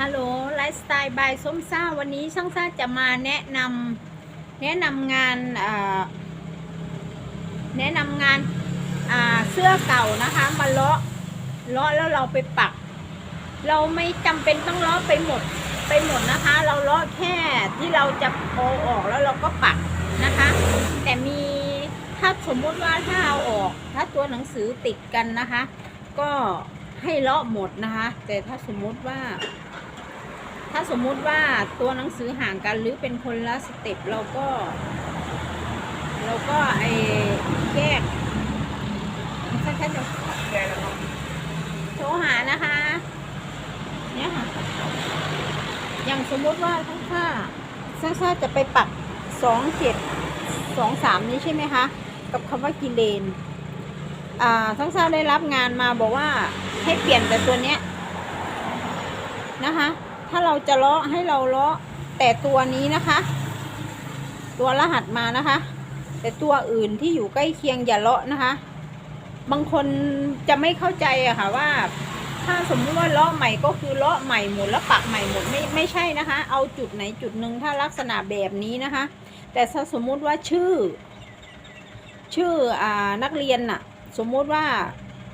ฮัลโหลไลฟ์สไตล์บายส้มซ่าวันนี้ช่างซ่าจะมาแนะนำแนะนำงานแนะนำงานเสื้อเก่านะคะมาเลาะเลาะแล้วเราไปปัก เราไม่จำเป็นต้องเลาะไปหมดไปหมดนะคะ เราเลาะแค่ที่เราจะโอออกแล้วเราก็ปักนะคะ แต่มีถ้าสมมติว่าถ้าเอาออก ถ้าตัวหนังสือติดกันนะคะ ก็ให้เลาะหมดนะคะ แต่ถ้าสมมติว่า ถ้าสมมุติว่าตัวหนังสือห่างกันหรือเป็นคนละสเต็ปเราก็เราก็ไอ้แยกฉันฉันจะโทรหานะคะ เนี่ยค่ะ อย่างสมมุติว่าทั้งค่าทั้งค่าจะไปปักสองเจ็ดสองสามนี้ใช่ไหมคะ กับคำว่ากิเลน อ่าทั้งซ่าได้รับงานมาบอกว่าให้เปลี่ยนแต่ตัวเนี้ยนะคะ ถ้าเราจะเลาะให้เราเลาะแต่ตัวนี้นะคะ ตัวรหัสมานะคะ แต่ตัวอื่นที่อยู่ใกล้เคียงอย่าเลาะนะคะ บางคนจะไม่เข้าใจอะค่ะว่า ถ้าสมมติว่าเลาะใหม่ก็คือเลาะใหม่หมดแล้วปักใหม่หมดไม่ไม่ใช่นะคะ เอาจุดไหนจุดหนึ่งถ้าลักษณะแบบนี้นะคะ แต่ถ้าสมมุติว่าชื่อ ชื่ออ่านักเรียนน่ะ สมมุติว่า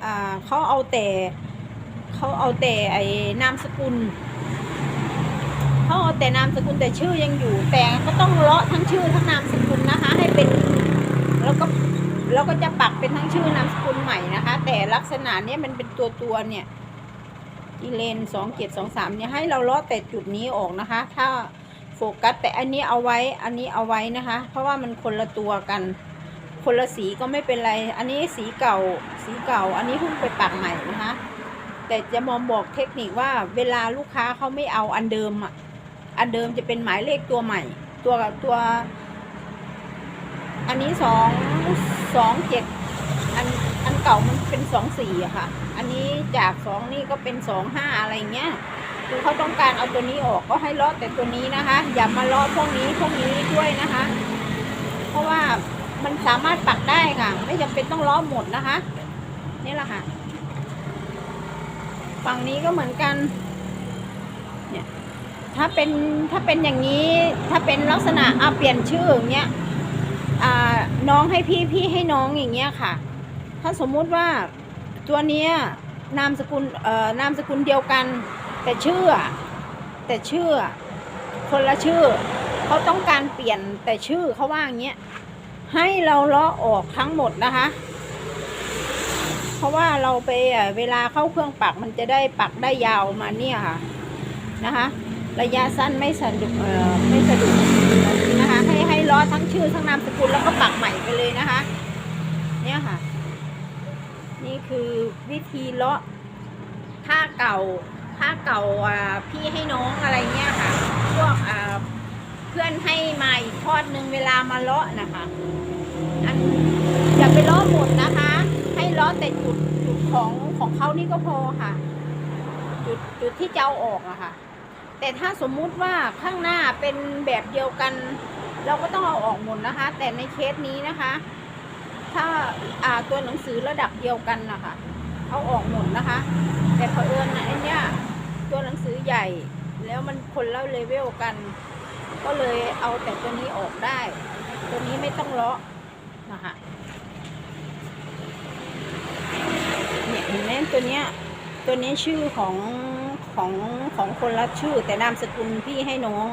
อ่าเขาเอาแต่เขาเอาแต่ไอ้นามสกุล แต่นามสกุลแต่ชื่อยังอยู่ แต่ก็ต้องเลาะทั้งชื่อทั้งนามสกุลนะคะ ให้เป็นแล้วก็แล้วก็จะปักเป็นทั้งชื่อนามสกุลใหม่นะคะ แต่ลักษณะเนี้ยมันเป็นตัวตัวเนี่ยอีเลนสองเจ็ดสองสามเนี่ยให้เราเลาะแต่จุดนี้ออกนะคะ ถ้าโฟกัสแต่อันนี้เอาไว้อันนี้เอาไว้นะคะ เพราะว่ามันคนละตัวกัน คนละสีก็ไม่เป็นไร อันนี้สีเก่าสีเก่า อันนี้เพิ่งไปปักใหม่นะคะ แต่จะมองบอกเทคนิคว่าเวลาลูกค้าเขาไม่เอาอันเดิมอะ อันเดิมจะเป็นหมายเลขตัวใหม่ ตัวตัว อันนี้สองสองเจ็ดอันอันเก่ามันเป็นสองสี่อะค่ะ อันนี้จากสองนี่ก็เป็นสองห้าอะไรเงี้ยคือเขาต้องการเอาตัวนี้ออกก็ให้ลาะแต่ตัวนี้นะคะ อย่ามาลาะพวกนี้พวกนี้ด้วยนะคะ เพราะว่ามันสามารถปักได้ค่ะ ไม่จำเป็นต้องล้อหมดนะคะ นี่แหละค่ะ ฝั่งนี้ก็เหมือนกัน เนี่ย ถ้าเป็นถ้าเป็นอย่างนี้ถ้าเป็นลักษณะเอาเปลี่ยนชื่ออย่างเงี้ยน้องให้พี่พี่ให้น้องอย่างเงี้ยค่ะ ถ้าสมมุติว่าตัวเนี้ยนามสกุลเอ่อนามสกุลเดียวกัน แต่ชื่อ แต่ชื่อ คนละชื่อเขาต้องการเปลี่ยนแต่ชื่อเขาว่าอย่างเงี้ยให้เราเลาะออกทั้งหมดนะคะ เพราะว่าเราไปเอ่อเวลาเข้าเครื่องปักมันจะได้ปักได้ยาวมาเนี่ยค่ะนะคะ ระยะสั้นไม่สะดุดเอ่อไม่สะดุดนะคะให้ให้เลาะทั้งชื่อทั้งนามสกุลแล้วก็ปักใหม่ไปเลยนะคะ เนี่ยค่ะ นี่คือวิธีเลาะผ้าเก่าผ้าเก่าอ่าพี่ให้น้องอะไรเงี้ยค่ะ พวกอ่าเพื่อนให้มาอีกทอดหนึ่งเวลามาเลาะนะคะอันอย่าไปเล้อหมดนะคะ ให้เล้อแต่จุดจุดของของเขานี่ก็พอค่ะ จุดจุดที่จะเอาออกอะค่ะ แต่ถ้าสมมุติว่าข้างหน้าเป็นแบบเดียวกัน เราก็ต้องเอาออกหมดนะคะ แต่ในเคสนี้นะคะ ถ้าอ่าตัวหนังสือระดับเดียวกันนะคะเอาออกหมดนะคะ แต่เผอิญนะไอ้เนี่ยตัวหนังสือใหญ่แล้วมันคนละเลเวลกัน ก็เลยเอาแต่ตัวนี้ออกได้ ตัวนี้ไม่ต้องเลาะนะคะเนี่ยเห็นไหมตัวเนี้ยตัวนี้ชื่อของ ของของคนละชื่อ แต่นามสกุลพี่ให้น้อง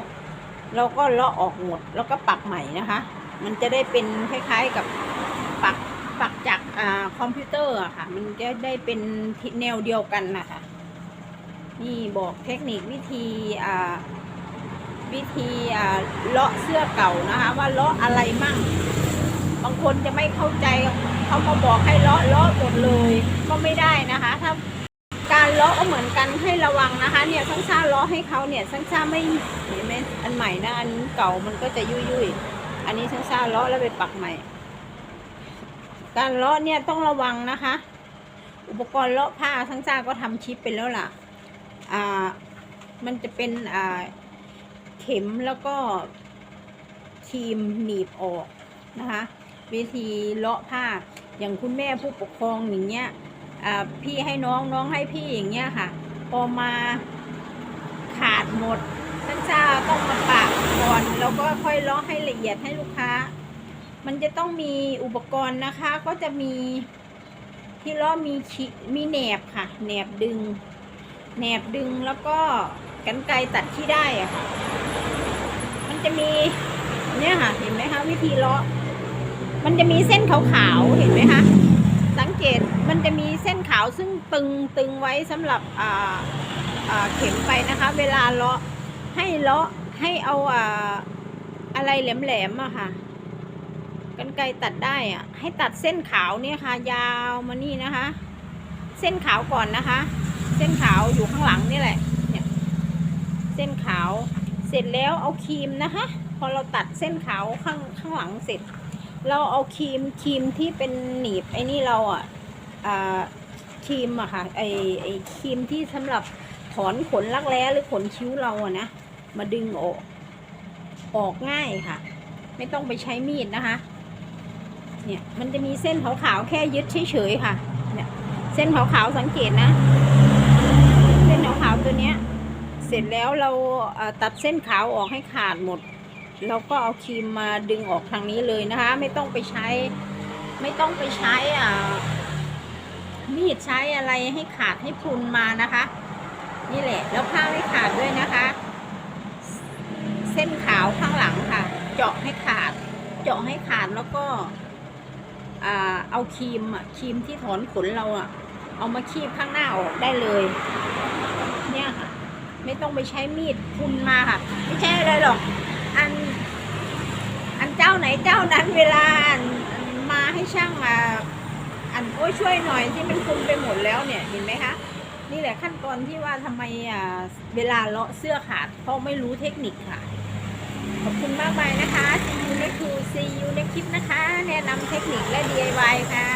เราก็เลาะออกหมด แล้วก็ปักใหม่นะคะ มันจะได้เป็นคล้ายๆกับปักปักจากอ่าคอมพิวเตอร์อะค่ะ มันจะได้เป็นแนวเดียวกันนะคะนี่บอกเทคนิควิธีอ่าวิธีอ่าเลาะเสื้อเก่านะคะ ว่าเลาะอะไรมั่ง บางคนจะไม่เข้าใจเขามาบอกให้เลาะเลาะหมดเลยก็ไม่ได้นะคะ ถ้า การเลาะก็เหมือนกันให้ระวังนะคะ เนี่ยสั้นซ่าเลาะให้เขาเนี่ยสั้นซ่าไม่เห็นไหมอันใหม่นะอันเก่ามันก็จะยุ่ยยุยอันนี้สั้นซ่าเลาะแล้วไปปักใหม่ การเลาะเนี่ยต้องระวังนะคะ อุปกรณ์เลาะผ้าสั้นซ่าก็ทำชิปไปแล้วล่ะอ่ามันจะเป็นอ่าเข็มแล้วก็ครีมหนีบออกนะคะ วิธีเลาะผ้าอย่างคุณแม่ผู้ปกครองอย่างเงี้ย พี่ให้น้องน้องให้พี่อย่างเงี้ยค่ะพอมาขาดหมดท่านชาต้องมาปะก่อนแล้วก็ค่อยลาะให้ละเอียดให้ลูกค้า มันจะต้องมีอุปกรณ์นะคะ ก็จะมีที่ลาะมีขีมีแหนบค่ะแหนบดึงแหนบดึงแล้วก็กันไกรตัดที่ได้อะค่ะ มันจะมีเนี่ยค่ะ เห็นไหมคะวิธีเลาะ มันจะมีเส้นขาวๆ เห็นไหมคะ สังเกตมันจะมีเส้นขาวซึ่งตึงตึงไว้สำหรับเข็มไปนะคะ เวลาเลาะให้เลาะให้เอาอะไรแหลมๆอะค่ะกันไกรตัดได้อะให้ตัดเส้นขาวเนี่ยค่ะ ยาวมานี่นะคะ เส้นขาวก่อนนะคะ เส้นขาวอยู่ข้างหลังนี่แหละเนี่ยเส้นขาวเสร็จแล้วเอาครีมนะคะ พอเราตัดเส้นขาวข้างข้างหลังเสร็จ เราเอาครีมครีมที่เป็นหนีบไอ้นี่เราอะอ่าครีมอะค่ะไอไอครีมที่สำหรับถอนขนรักแร้หรือขนคิ้วเราอะนะมาดึงออกออกง่ายค่ะ ไม่ต้องไปใช้มีดนะคะ เนี่ยมันจะมีเส้นขาวๆแค่ยึดเฉยๆค่ะ เนี่ยเส้นขาวๆสังเกตนะ เส้นขาวๆตัวเนี้ย เสร็จแล้วเราตัดเส้นขาวออกให้ขาดหมด เราก็เอาครีมมาดึงออกทางนี้เลยนะคะ ไม่ต้องไปใช้ ไม่ต้องไปใช้อ่ามีดใช้อะไรให้ขาดให้พรุนมานะคะ นี่แหละ แล้วผ้าไม่ขาดด้วยนะคะ เส้นขาวข้างหลังค่ะ เจาะให้ขาด เจาะให้ขาดแล้วก็เอาครีมอะครีมที่ถอนขนเราอะเอามาคีบข้างหน้าออกได้เลย เนี่ยค่ะ ไม่ต้องไปใช้มีดพุนมาค่ะ ไม่ใช่อะไรหรอก อัน อันเจ้าไหนเจ้านั้นเวลาอันมาให้ช่างมาอันโอ้ยช่วยหน่อยที่มันคุมไปหมดแล้วเนี่ยเห็นไหมคะนี่แหละขั้นตอนที่ว่าทำไมอ่าเวลาเลาะเสื้อขาดเพราะไม่รู้เทคนิคค่ะ ขอบคุณมากไปนะคะ see you next to see you next คลิปนะคะ แนะนำเทคนิคและ DIY ค่ะ